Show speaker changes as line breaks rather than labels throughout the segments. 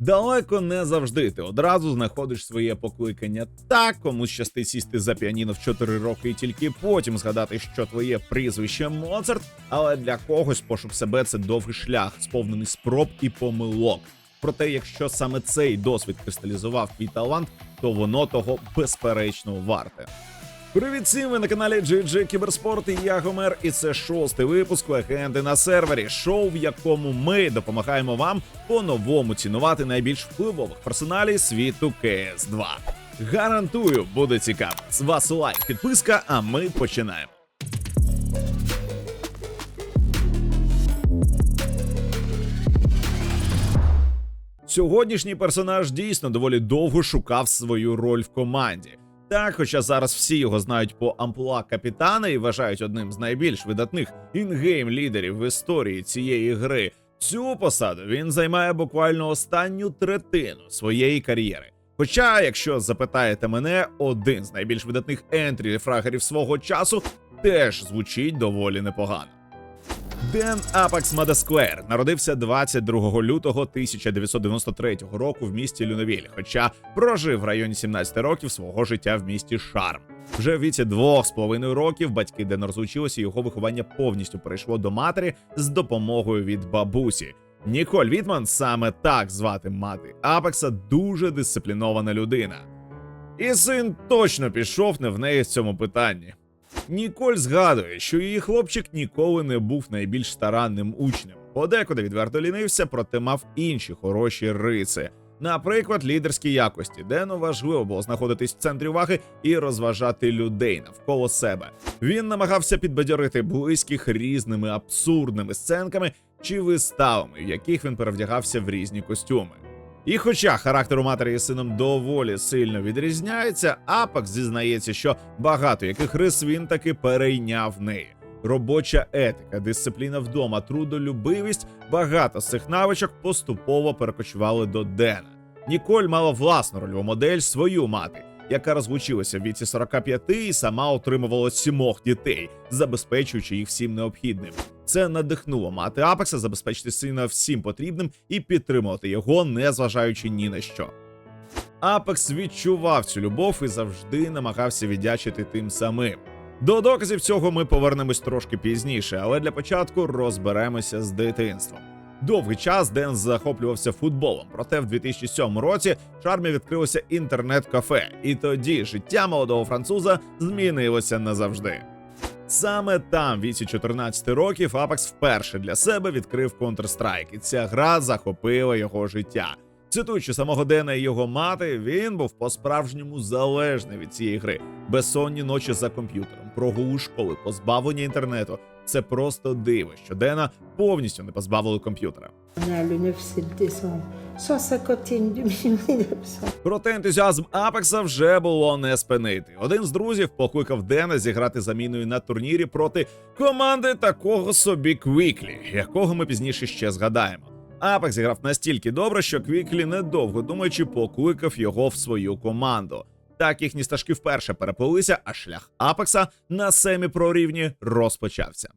Далеко не завжди ти одразу знаходиш своє покликання. Так, комусь щастить сісти за піаніно в 4 роки і тільки потім згадати, що твоє прізвище Моцарт, але для когось пошук себе це довгий шлях, сповнений спроб і помилок. Проте, якщо саме цей досвід кристалізував твій талант, то воно того безперечно варте. Привіт всім, ви на каналі GG Кіберспорт я Гомер, і це шостий випуск легенди на сервері, шоу, в якому ми допомагаємо вам по-новому цінувати найбільш впливових персоналів світу КС 2 Гарантую, буде цікаво. З вас лайк, підписка, а ми починаємо. Сьогоднішній персонаж дійсно доволі довго шукав свою роль в команді. Так, хоча зараз всі його знають по амплуа капітана і вважають одним з найбільш видатних інгейм лідерів в історії цієї гри. Цю посаду він займає буквально останню третину своєї кар'єри. Хоча, якщо запитаєте мене, один з найбільш видатних ентрі фрагерів свого часу теж звучить доволі непогано. Ден Апакс Мадасквер народився 22 лютого 1993 року в місті Люновіль, хоча прожив в районі 17 років свого життя в місті Шарм. Вже в віці двох з половиною років батьки Дена розлучилися, його виховання повністю перейшло до матері з допомогою від бабусі. Ніколь Вітман, саме так звати мати Апекса, дуже дисциплінована людина. І син точно пішов не в неї в цьому питанні. Ніколь згадує, що її хлопчик ніколи не був найбільш старанним учнем. Подекуди відверто лінився, проте мав інші хороші риси. Наприклад, лідерські якості, Дену важливо було знаходитись в центрі уваги і розважати людей навколо себе. Він намагався підбадьорити близьких різними абсурдними сценками чи виставами, в яких він перевдягався в різні костюми. І хоча характер у матері із сином доволі сильно відрізняється, Апак зізнається, що багато яких рис він таки перейняв неї. Робоча етика, дисципліна вдома, трудолюбивість, багато з цих навичок поступово перекочували до Дена. Ніколь мала власну рольову модель свою мати, яка розлучилася в віці 45 і сама отримувала сімох дітей, забезпечуючи їх всім необхідним. Це надихнуло мати Апекса забезпечити сина всім потрібним і підтримувати його, незважаючи ні на що. Апекс відчував цю любов і завжди намагався віддячити тим самим. До доказів цього ми повернемось трошки пізніше, але для початку розберемося з дитинством. Довгий час Ден захоплювався футболом, проте в 2007 році Шармі відкрилося інтернет-кафе, і тоді життя молодого француза змінилося назавжди. Саме там, віці 14 років, Апекс вперше для себе відкрив Counter-Strike, і ця гра захопила його життя. Цитуючи самого Дена і його мати, він був по-справжньому залежний від цієї гри. Безсонні ночі за комп'ютером, прогул школи, позбавлення інтернету. Це просто диво, що Дена повністю не позбавили комп'ютера.
On est le 9 décembre. 151 1900.
Проте ентузіазм Апекса вже було не спинити. Один з друзів покликав Дена зіграти заміною на турнірі проти команди такого собі Квіклі, якого ми пізніше ще згадаємо. Апекс зіграв настільки добре, що Квіклі, недовго думаючи, покликав його в свою команду. Так їхні стежки вперше переплилися, а шлях Апекса на семі про рівні розпочався.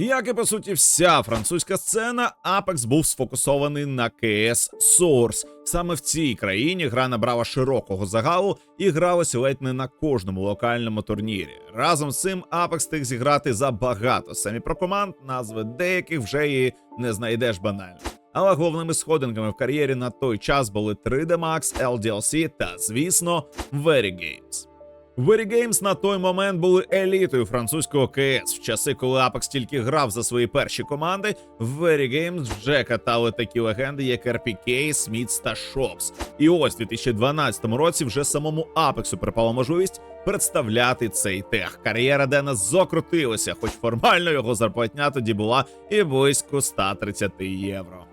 Як і по суті вся французька сцена, Apex був сфокусований на CS Source. Саме в цій країні гра набрала широкого загалу і гралась ледь не на кожному локальному турнірі. Разом з цим Apex встиг зіграти за багато самі про команд, назви деяких вже і не знайдеш банально. Але головними сходинками в кар'єрі на той час були 3D Max, LDLC та, звісно, Very Games. Very Games на той момент були елітою французького КС. В часи, коли Apex тільки грав за свої перші команди, в Very Games вже катали такі легенди, як RPK, Смітс та Шопс. І ось у 2012 році вже самому Apex припала можливість представляти цей тех. Кар'єра Дена закрутилася, хоч формально його зарплатня тоді була і близько 130 євро.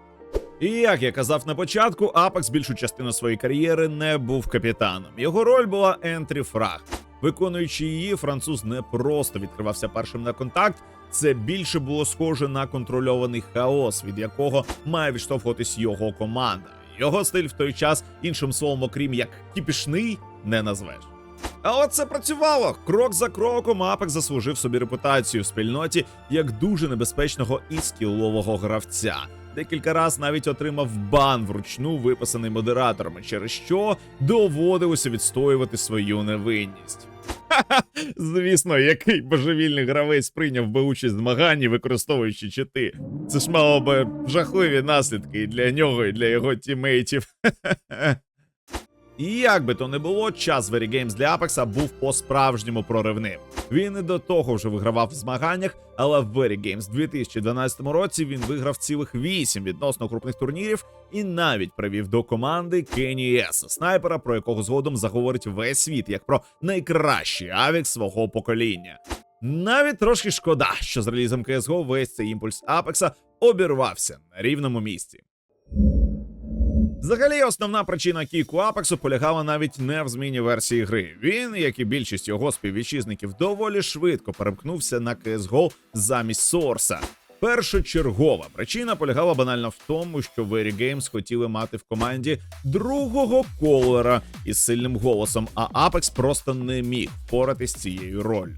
І як я казав на початку, Апекс більшу частину своєї кар'єри не був капітаном. Його роль була ентрі фраг. Виконуючи її, француз не просто відкривався першим на контакт. Це більше було схоже на контрольований хаос, від якого має відштовхуватись його команда. Його стиль в той час іншим словом, окрім як кіпішний, не назвеш. Але це працювало. Крок за кроком Апек заслужив собі репутацію в спільноті як дуже небезпечного і скілового гравця. Декілька раз навіть отримав бан вручну виписаний модераторами, через що доводилося відстоювати свою невинність. Ха-ха, Звісно, який божевільний гравець прийняв би участь в змаганні, використовуючи чити. Це ж мало би жахливі наслідки і для нього, і для його тімейтів. І як би то не було, час Very Games для Апекса був по-справжньому проривним. Він і до того вже вигравав в змаганнях, але в Very Games 2012 році він виграв цілих 8 відносно крупних турнірів і навіть привів до команди Кенні Еса, снайпера, про якого згодом заговорить весь світ, як про найкращий авік свого покоління. Навіть трошки шкода, що з релізом CSGO весь цей імпульс Апекса обірвався на рівному місці. Взагалі, основна причина кіку Апексу полягала навіть не в зміні версії гри. Він, як і більшість його співвітчизників, доволі швидко перемкнувся на CSGO замість Сорса. Першочергова причина полягала банально в тому, що Very Games хотіли мати в команді другого колера із сильним голосом, а Apex просто не міг впоратись цією роллю.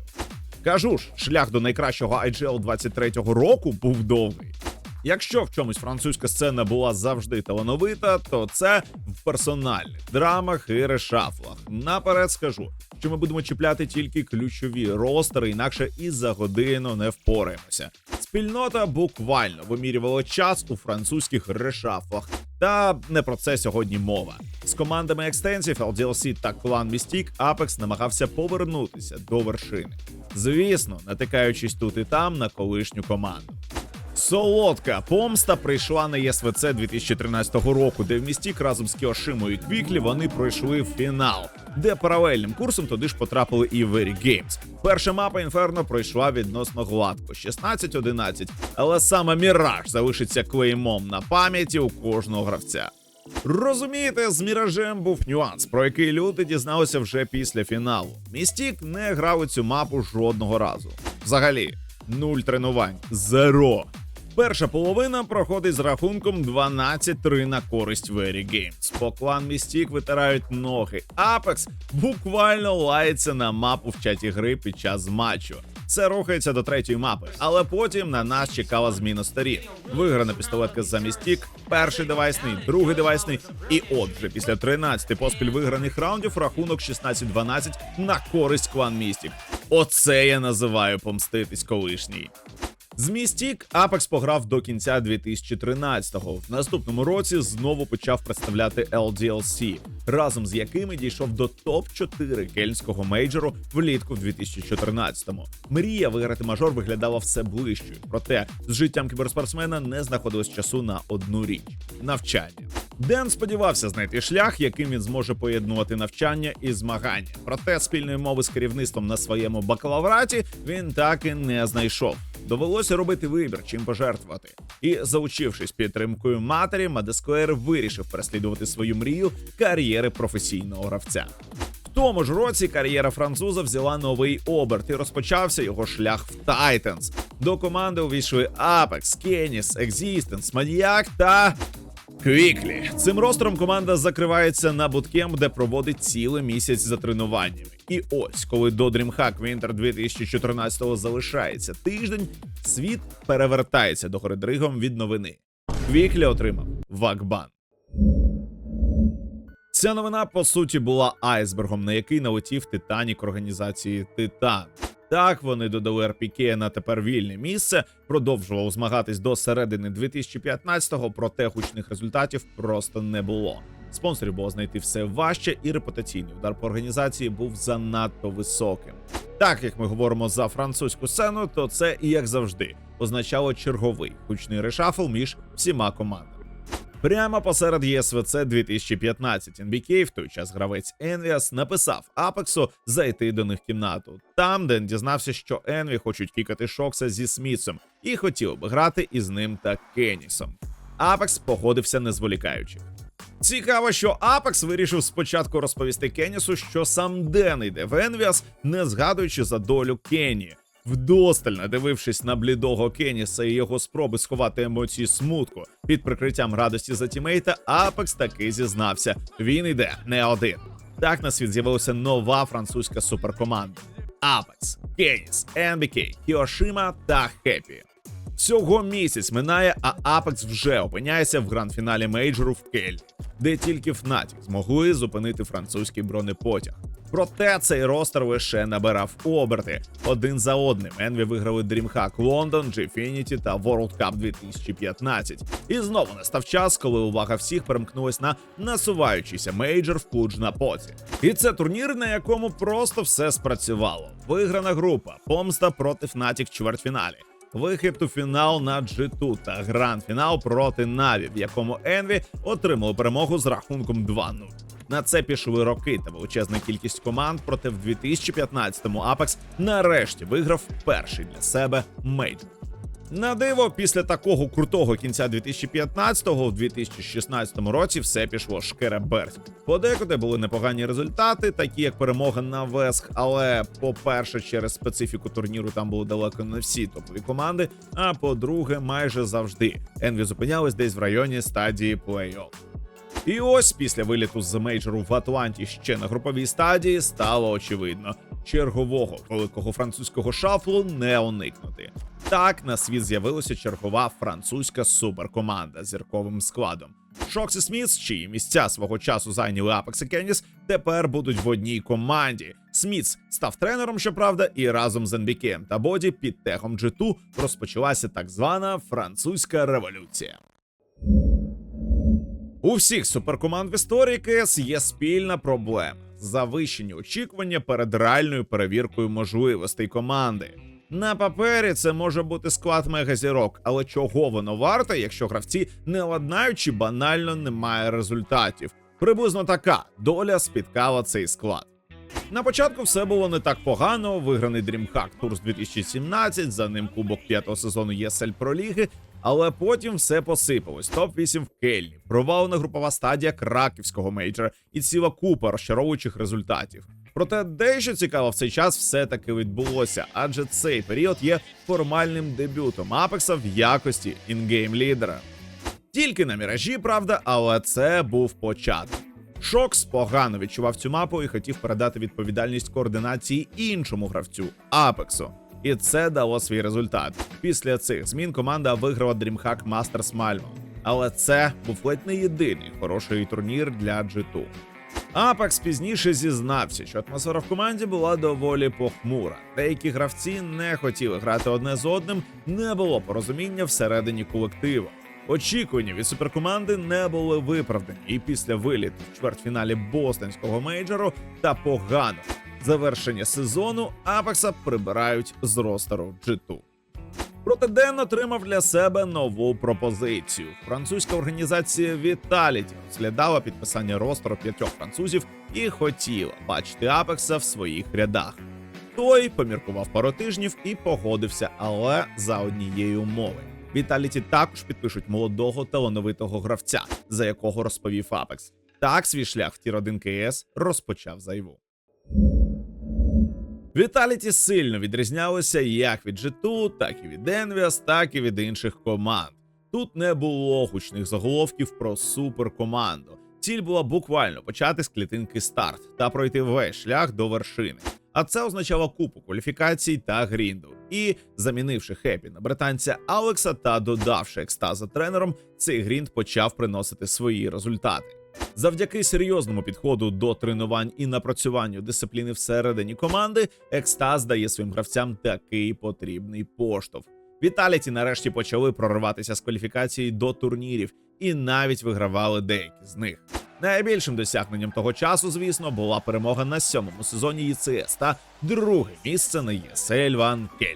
Кажу ж, шлях до найкращого IGL 23-го року був довгий. Якщо в чомусь французька сцена була завжди талановита, то це в персональних драмах і решафлах. Наперед скажу, що ми будемо чіпляти тільки ключові ростери, інакше і за годину не впораємося. Спільнота буквально вимірювала час у французьких решафлах. Та не про це сьогодні мова. З командами екстенсів LDLC та Clan Mystique Apex намагався повернутися до вершини. Звісно, натикаючись тут і там на колишню команду. Солодка помста прийшла на ЄСВЦ 2013 року, де в містік разом з Кіошимою Квіклі вони пройшли фінал, де паралельним курсом туди ж потрапили і Very Games. Перша мапа Інферно пройшла відносно гладко 16-11, але саме Міраж залишиться клеймом на пам'яті у кожного гравця. Розумієте, з міражем був нюанс, про який люди дізналися вже після фіналу. Містік не грав у цю мапу жодного разу. Взагалі, нуль тренувань, зеро. Перша половина проходить з рахунком 12-3 на користь Very Games. По Містік витирають ноги. Apex буквально лається на мапу в чаті гри під час матчу. Це рухається до третьої мапи, але потім на нас чекала зміна сторін. Виграна пістолетка за містік, перший девайсний, другий девайсний. І от вже після 13 поспіль виграних раундів рахунок 16-12 на користь клан Містік. Оце я називаю помститись колишній. З Містік Apex пограв до кінця 2013-го. В наступному році знову почав представляти LDLC, разом з якими дійшов до топ-4 кельнського мейджору влітку в 2014-му. Мрія виграти мажор виглядала все ближчою, проте з життям кіберспортсмена не знаходилось часу на одну річ навчання. Ден сподівався знайти шлях, яким він зможе поєднувати навчання і змагання. Проте спільної мови з керівництвом на своєму бакалавраті він так і не знайшов. Довелося робити вибір, чим пожертвувати. І заучившись підтримкою матері, Мадескоер вирішив переслідувати свою мрію кар'єри професійного гравця. В тому ж році кар'єра француза взяла новий оберт і розпочався його шлях в Тайтенс. До команди увійшли Apex, Kenis, Existence, Maniac та Квіклі. Цим ростером команда закривається на буткемп, де проводить цілий місяць за тренуваннями. І ось, коли до DreamHack Winter 2014-го залишається тиждень, світ перевертається до дригом від новини. Квіклі отримав вакбан. Ця новина по суті була айсбергом, на який налетів Титанік організації Титан. Так, вони додали РПК на тепер вільне місце, продовжував змагатись до середини 2015-го, проте гучних результатів просто не було. Спонсорів було знайти все важче, і репутаційний удар по організації був занадто високим. Так як ми говоримо за французьку сцену, то це і як завжди означало черговий гучний решафл між всіма командами. Прямо посеред ЄСВЦ 2015 NBK, в той час гравець Envias, написав Апексу зайти до них в кімнату. Там Ден дізнався, що Енві хочуть кікати Шокса зі Смітсом і хотів би грати із ним та Кенісом. Апекс погодився не зволікаючи. Цікаво, що Апекс вирішив спочатку розповісти Кенісу, що сам Ден йде в Енвіас, не згадуючи за долю Кені. Вдосталь надивившись на блідого Кеніса і його спроби сховати емоції смутку під прикриттям радості за тімейта, Апекс таки зізнався. Він йде не один. Так на світ з'явилася нова французька суперкоманда: Апекс, Кеніс, NBK, Кіошима та Хеппі. Всього місяць минає, а Apex вже опиняється в гранд-фіналі мейджору в Кельні, де тільки Fnatic змогли зупинити французький бронепотяг. Проте цей ростер лише набирав оберти один за одним. Енві виграли DreamHack London, Gfinity та World Cup 2015. І знову настав час, коли увага всіх перемкнулась на насуваючийся мейджор в Клудж на поці. І це турнір, на якому просто все спрацювало. Виграна група, помста проти Fnatic в чвертьфіналі. Вихід у фінал на G2 та гранд-фінал проти Наві, в якому Енві отримали перемогу з рахунком 2-0. На це пішли роки та величезна кількість команд, проте в 2015-му Apex нарешті виграв перший для себе мейджор. На диво, після такого крутого кінця 2015-го, в 2016 році все пішло шкереберть. Подекуди були непогані результати, такі як перемога на Весх, але по-перше, через специфіку турніру там були далеко не всі топові команди. А по-друге, майже завжди Енві зупинялись десь в районі стадії плей-офф. І ось після виліту з мейджору в Атланті ще на груповій стадії стало очевидно, чергового великого французького шафлу не уникнути. Так на світ з'явилася чергова французька суперкоманда зірковим складом. Шокс і Смітс, чиї місця свого часу зайняли Apex і Кеніс, тепер будуть в одній команді. Смітс став тренером, щоправда, і разом з NBK та Боді під техом G2 розпочалася так звана французька революція. У всіх суперкоманд в історії КС є спільна проблема завищені очікування перед реальною перевіркою можливостей команди. На папері це може бути склад мегазірок, але чого воно варте, якщо гравці не ладнають чи банально немає результатів? Приблизно така доля спіткала цей склад. На початку все було не так погано. Виграний DreamHack Tours 2017, за ним кубок п'ятого сезону ЄСЛ Проліги. Але потім все посипалось. Топ 8 в Кельні, провалена групова стадія краківського мейджора і ціла купа розчаровуючих результатів. Проте дещо цікаво в цей час все-таки відбулося, адже цей період є формальним дебютом Апекса в якості інгейм лідера. Тільки на міражі, правда, але це був початок. Шокс погано відчував цю мапу і хотів передати відповідальність координації іншому гравцю Апексу. І це дало свій результат. Після цих змін команда виграла DreamHack Masters Malmo. Але це був ледь не єдиний хороший турнір для G2. Апекс пізніше зізнався, що атмосфера в команді була доволі похмура. Деякі гравці не хотіли грати одне з одним, не було порозуміння всередині колективу. Очікування від суперкоманди не були виправдані, і після виліту в чвертьфіналі бостонського мейджору та поганого завершення сезону Апекса прибирають з ростеру G2. Проте Ден отримав для себе нову пропозицію. Французька організація Vitality розглядала підписання ростеру п'ятьох французів і хотіла бачити Апекса в своїх рядах. Той поміркував пару тижнів і погодився, але за однієї умови. Vitality також підпишуть молодого талановитого гравця, за якого розповів Апекс. Так свій шлях в Тір 1 КС розпочав зайву. Віталіті сильно відрізнялися як від G2, так і від Envious, так і від інших команд. Тут не було гучних заголовків про суперкоманду. Ціль була буквально почати з клітинки старт та пройти весь шлях до вершини. А це означало купу кваліфікацій та грінду. І замінивши хепі на британця Алекса та додавши екстаза тренером, цей грінд почав приносити свої результати. Завдяки серйозному підходу до тренувань і напрацюванню дисципліни всередині команди, екстаз дає своїм гравцям такий потрібний поштовх. Віталіті нарешті почали прориватися з кваліфікації до турнірів і навіть вигравали деякі з них. Найбільшим досягненням того часу, звісно, була перемога на сьомому сезоні ЄЦС та друге місце на ЄСЛ Ван Кель.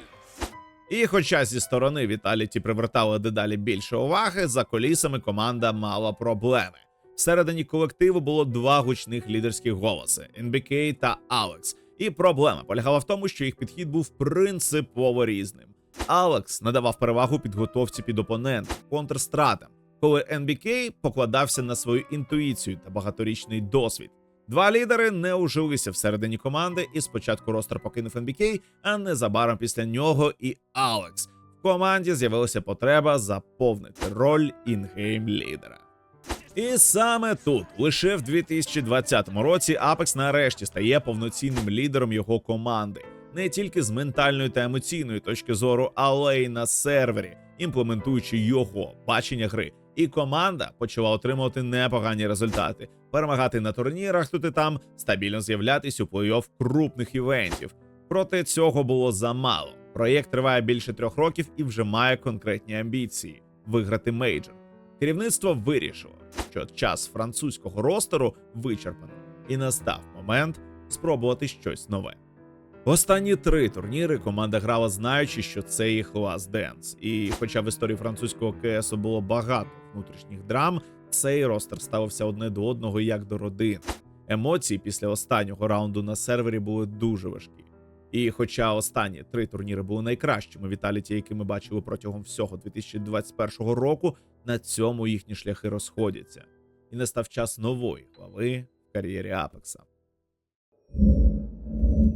І хоча зі сторони Віталіті привертали дедалі більше уваги, за колісами команда мала проблеми. Всередині колективу було два гучних лідерських голоси NBK та Алекс. І проблема полягала в тому, що їх підхід був принципово різним. Алекс надавав перевагу підготовці під опонента, контрстратам, коли NBK покладався на свою інтуїцію та багаторічний досвід. Два лідери не ужилися всередині команди, і спочатку ростер покинув NBK, а незабаром після нього і Алекс. В команді з'явилася потреба заповнити роль інгейм лідера. І саме тут, лише в 2020 році, Apex нарешті стає повноцінним лідером його команди, не тільки з ментальної та емоційної точки зору, але й на сервері. імплементуючи його бачення гри. І команда почала отримувати непогані результати, перемагати на турнірах тут і там, стабільно з'являтись у плей-офф крупних івентів. Проте цього було замало. Проєкт триває більше трьох років і вже має конкретні амбіції виграти мейджор. Керівництво вирішило, що час французького ростеру вичерпано, і настав момент спробувати щось нове. Останні три турніри команда грала, знаючи, що це їх last dance. І хоча в історії французького КСу було багато внутрішніх драм, цей ростер ставився одне до одного як до родини. Емоції після останнього раунду на сервері були дуже важкі. І хоча останні три турніри були найкращими віталіті, які ми бачили протягом всього 2021 року, на цьому їхні шляхи розходяться. І настав час нової глави в кар'єрі Апекса.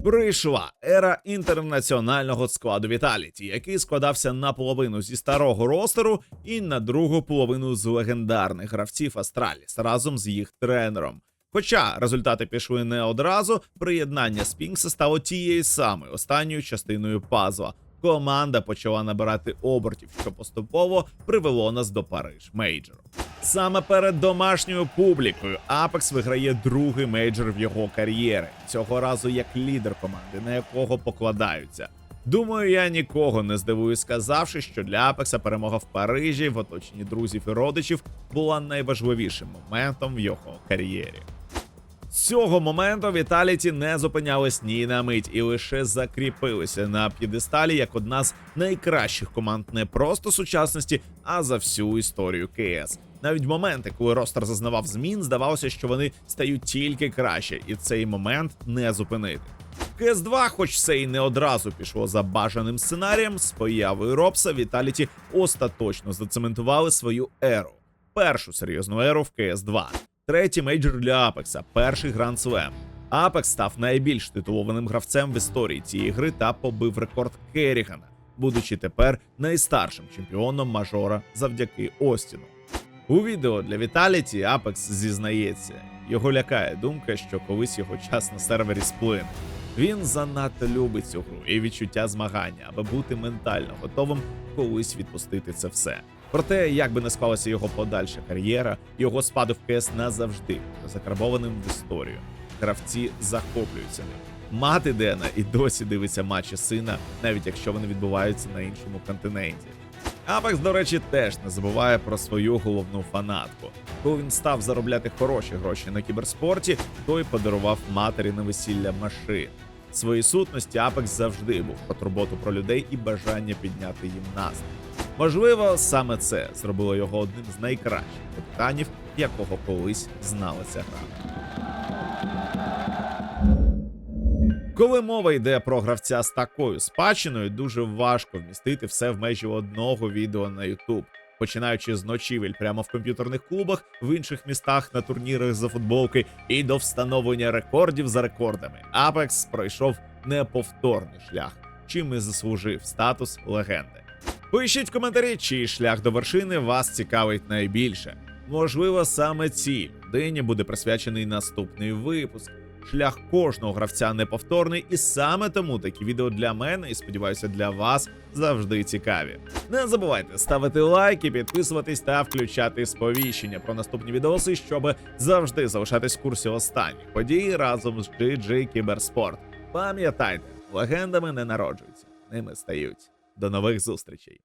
Прийшла ера інтернаціонального складу Віталіті, який складався наполовину зі старого ростеру і на другу половину з легендарних гравців Астраліс разом з їх тренером. Хоча результати пішли не одразу, приєднання Спінкса стало тією самою останньою частиною пазла. Команда почала набирати обертів, що поступово привело нас до Париж мейджору. Саме перед домашньою публікою Апекс виграє другий мейджор в його кар'єри. Цього разу як лідер команди, на якого покладаються. Думаю, я нікого не здивую, сказавши, що для Апекса перемога в Парижі в оточенні друзів і родичів була найважливішим моментом в його кар'єрі. Цього моменту Віталіті не зупинялись ні на мить і лише закріпилися на п'єдесталі як одна з найкращих команд не просто сучасності, а за всю історію КС. Навіть моменти, коли ростер зазнавав змін, здавалося, що вони стають тільки краще, і цей момент не зупинити. КС 2, хоч все і не одразу пішло за бажаним сценарієм, з появою Робса Віталіті остаточно зацементували свою еру. Першу серйозну еру в КС 2 Третій мейджор для Апекса, перший гранд слем. Апекс став найбільш титулованим гравцем в історії цієї гри та побив рекорд Керрігана, будучи тепер найстаршим чемпіоном мажора завдяки Остіну. У відео для Віталіті Апекс зізнається, його лякає думка, що колись його час на сервері сплине. Він занадто любить цю гру і відчуття змагання, аби бути ментально готовим колись відпустити це все. Проте, як би не склалася його подальша кар'єра, його спаду в КС назавжди закарбованим в історію. Гравці захоплюються ним. Мати Дена і досі дивиться матчі сина, навіть якщо вони відбуваються на іншому континенті. Апекс, до речі, теж не забуває про свою головну фанатку. Коли він став заробляти хороші гроші на кіберспорті, той подарував матері на весілля машин. Своїй сутності Апекс завжди був про турботу про людей і бажання підняти їм настрій. Можливо, саме це зробило його одним з найкращих капітанів, якого колись знала ця гра. Коли мова йде про гравця з такою спадщиною, дуже важко вмістити все в межі одного відео на YouTube. Починаючи з ночівель прямо в комп'ютерних клубах, в інших містах на турнірах за футболки і до встановлення рекордів за рекордами, Apex пройшов неповторний шлях, чим і заслужив статус легенди. Пишіть в коментарі, чий шлях до вершини вас цікавить найбільше. Можливо, саме цій людині буде присвячений наступний випуск. Шлях кожного гравця неповторний, і саме тому такі відео для мене і сподіваюся для вас завжди цікаві. Не забувайте ставити лайки, підписуватись та включати сповіщення про наступні відоси, щоб завжди залишатись в курсі останніх подій разом з GG Кіберспорт. Пам'ятайте, легендами не народжуються, ними стають. До нових зустрічей.